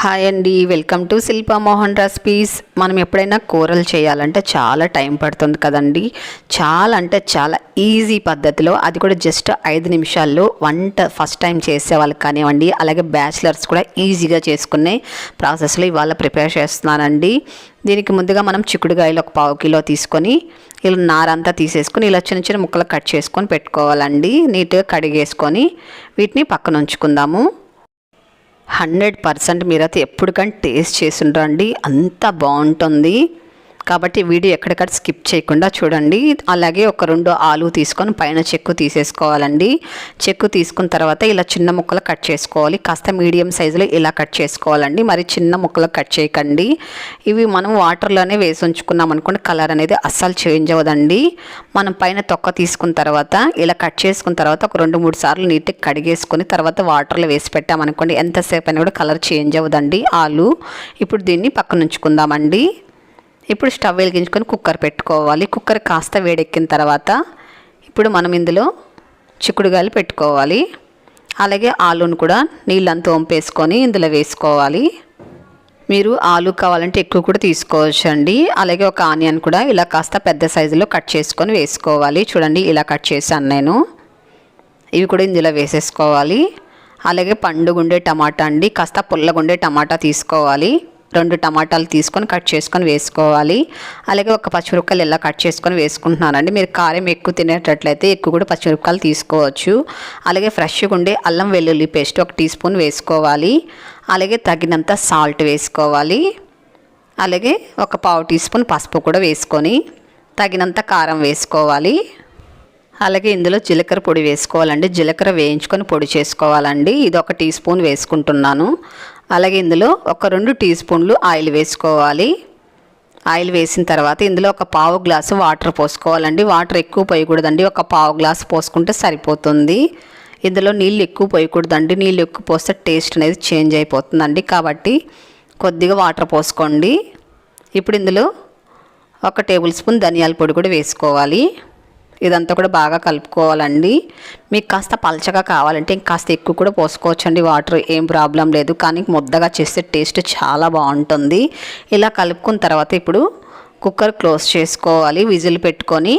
Hi అండి welcome to Shilpa Mohan recipes. మనం ఎప్పుడైనా కూరలు చేయాలంటే చాలా టైం పడుతుంది కదండి. చాలా అంటే చాలా ఈజీ పద్ధతిలో అది కూడా జస్ట్ ఐదు నిమిషాల్లో వంట ఫస్ట్ టైం చేసే వాళ్ళకి కానివ్వండి అలాగే బ్యాచిలర్స్ కూడా ఈజీగా చేసుకునే ప్రాసెస్లో ఇవాళ ప్రిపేర్ చేస్తున్నానండి. దీనికి ముందుగా మనం చిక్కుడుగాయలు ఒక పావు కిలో తీసుకొని ఇలా నారంతా తీసేసుకొని ఇలా చిన్న చిన్న ముక్కలు కట్ చేసుకొని పెట్టుకోవాలండి. నీట్గా కడిగేసుకొని వీటిని పక్కన ఉంచుకుందాము. హండ్రెడ్ పర్సెంట్ మీరైతే ఎప్పటికంటే టేస్ట్ చేసి ఉంటారండి అంత బాగుంటుంది. కాబట్టి వీడియో ఎక్కడికక్కడ స్కిప్ చేయకుండా చూడండి. అలాగే ఒక రెండు ఆలు తీసుకొని పైన చెక్కు తీసేసుకోవాలండి. చెక్కు తీసుకున్న తర్వాత ఇలా చిన్న ముక్కలు కట్ చేసుకోవాలి. కాస్త మీడియం సైజులో ఇలా కట్ చేసుకోవాలండి. మరి చిన్న ముక్కలు కట్ చేయకండి. ఇవి మనం వాటర్లోనే వేసి ఉంచుకున్నాం అనుకోండి కలర్ అనేది అస్సలు చేంజ్ అవ్వదండి. మనం పైన తొక్క తీసుకున్న తర్వాత ఇలా కట్ చేసుకున్న తర్వాత ఒక రెండు మూడు సార్లు నీట్గా కడిగేసుకొని తర్వాత వాటర్లో వేసి పెట్టామనుకోండి ఎంతసేపు అయినా కూడా కలర్ చేంజ్ అవ్వదండి ఆలు. ఇప్పుడు దీన్ని పక్కన ఉంచుకుందామండి. ఇప్పుడు స్టవ్ వెలిగించుకొని కుక్కర్ పెట్టుకోవాలి. కుక్కర్ కాస్త వేడెక్కిన తర్వాత ఇప్పుడు మనం ఇందులో చిక్కుడుగాయలు పెట్టుకోవాలి. అలాగే ఆలూను కూడా నీళ్ళంతా వంపేసుకొని ఇందులో వేసుకోవాలి. మీరు ఆలు కావాలంటే ఎక్కువ కూడా తీసుకోవచ్చు అండి అలాగే ఒక ఆనియన్ కూడా ఇలా కాస్త పెద్ద సైజులో కట్ చేసుకొని వేసుకోవాలి. చూడండి ఇలా కట్ చేశాను నేను. ఇవి కూడా ఇందులో వేసేసుకోవాలి. అలాగే పండుగుండే టమాటా అండి. కాస్త పుల్లగుండే టమాటా తీసుకోవాలి. రెండు టమాటాలు తీసుకొని కట్ చేసుకొని వేసుకోవాలి. అలాగే ఒక పచ్చిమిరపకాయలు ఇలా కట్ చేసుకొని వేసుకుంటున్నానండి. మీరు కారం ఎక్కువ తినేటట్లయితే ఎక్కువ కూడా పచ్చిమిరపకాయలు తీసుకోవచ్చు. అలాగే ఫ్రెష్గా ఉండే అల్లం వెల్లుల్లి పేస్ట్ ఒక టీ స్పూన్ వేసుకోవాలి. అలాగే తగినంత సాల్ట్ వేసుకోవాలి. అలాగే ఒక పావు టీ స్పూన్ పసుపు కూడా వేసుకొని తగినంత కారం వేసుకోవాలి. అలాగే ఇందులో జీలకర్ర పొడి వేసుకోవాలండి. జీలకర్ర వేయించుకొని పొడి చేసుకోవాలండి. ఇది ఒక టీ స్పూన్ వేసుకుంటున్నాను. అలాగే ఇందులో ఒక రెండు టీ స్పూన్లు ఆయిల్ వేసుకోవాలి. ఆయిల్ వేసిన తర్వాత ఇందులో ఒక పావు గ్లాసు వాటర్ పోసుకోవాలండి. వాటర్ ఎక్కువ పోయకూడదండి. ఒక పావు గ్లాసు పోసుకుంటే సరిపోతుంది. ఇందులో నీళ్ళు ఎక్కువ పోయకూడదండి. నీళ్ళు ఎక్కువ పోస్తే టేస్ట్ అనేది చేంజ్ అయిపోతుందండి. కాబట్టి కొద్దిగా వాటర్ పోసుకోండి. ఇప్పుడు ఇందులో ఒక టేబుల్ స్పూన్ ధనియాల పొడి కూడా వేసుకోవాలి. ఇదంతా కూడా బాగా కలుపుకోవాలండి. మీకు కాస్త పలచగా కావాలంటే ఇంకాస్త ఎక్కువ కూడా పోసుకోవచ్చండి. వాటర్ ఏం ప్రాబ్లం లేదు. కానీ ముద్దగా చేస్తే టేస్ట్ చాలా బాగుంటుంది. ఇలా కలుపుకున్న తర్వాత ఇప్పుడు కుక్కర్ క్లోజ్ చేసుకోవాలి. విజిల్ పెట్టుకొని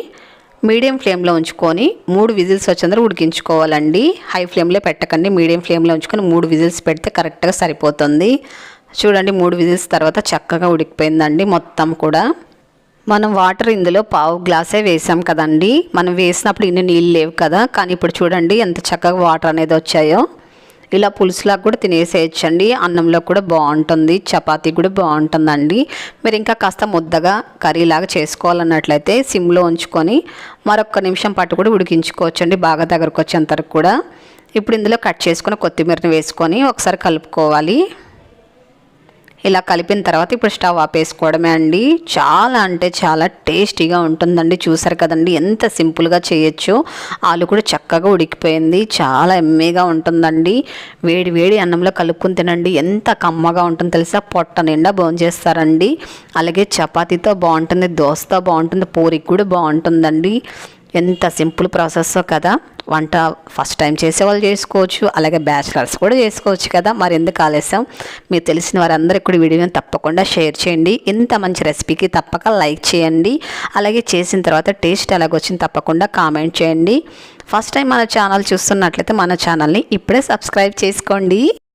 మీడియం ఫ్లేమ్లో ఉంచుకొని మూడు విజిల్స్ వచ్చేందుకు ఉడికించుకోవాలండి. హై ఫ్లేమ్లో పెట్టకండి. మీడియం ఫ్లేమ్లో ఉంచుకొని మూడు విజిల్స్ పెడితే కరెక్ట్గా సరిపోతుంది. చూడండి మూడు విజిల్స్ తర్వాత చక్కగా ఉడికిపోయిందండి మొత్తం కూడా. మనం వాటర్ ఇందులో పావు గ్లాసే వేసాం కదండి. మనం వేసినప్పుడు ఇన్ని నీళ్ళు లేవు కదా. కానీ ఇప్పుడు చూడండి ఎంత చక్కగా వాటర్ అనేది వచ్చాయో. ఇలా పులుసులాగా కూడా తినేసేయచ్చండి. అన్నంలో కూడా బాగుంటుంది. చపాతీ కూడా బాగుంటుందండి. మీరు ఇంకా కాస్త ముద్దగా కర్రీలాగా చేసుకోవాలన్నట్లయితే సిమ్లో ఉంచుకొని మరొక నిమిషం పాటు కూడా ఉడికించుకోవచ్చండి. బాగా దగ్గరకు వచ్చేంతవరకు కూడా. ఇప్పుడు ఇందులో కట్ చేసుకుని కొత్తిమీరని వేసుకొని ఒకసారి కలుపుకోవాలి. ఇలా కలిపిన తర్వాత ఇప్పుడు స్టవ్ ఆపేసుకోవడమే అండి. చాలా అంటే చాలా టేస్టీగా ఉంటుందండి. చూసారు కదండి ఎంత సింపుల్గా చేయొచ్చు. ఆలు కూడా చక్కగా ఉడికిపోయింది. చాలా ఎమ్మీగా ఉంటుందండి. వేడి వేడి అన్నంలో కలుపుకుని తినండి. ఎంత కమ్మగా ఉంటుందో తెలుసా? పొట్ట నిండా చేస్తారండి. అలాగే చపాతీతో బాగుంటుంది దోశతో బాగుంటుంది పూరికి కూడా బాగుంటుందండి. ఎంత సింపుల్ ప్రాసెస్ కదా. వంట ఫస్ట్ టైం చేసేవాళ్ళు చేసుకోవచ్చు అలాగే బ్యాచిలర్స్ కూడా చేసుకోవచ్చు కదా. మరి ఎందుకు ఆలస్యం? మీరు తెలిసిన వారందరికీ కూడా వీడియోని తప్పకుండా షేర్ చేయండి. ఇంత మంచి రెసిపీకి తప్పక లైక్ చేయండి. అలాగే చేసిన తర్వాత టేస్ట్ ఎలాగొచ్చింది తప్పకుండా కామెంట్ చేయండి. ఫస్ట్ టైం మన ఛానల్ చూస్తున్నట్లయితే మన ఛానల్ని ఇప్పుడే సబ్స్క్రైబ్ చేసుకోండి.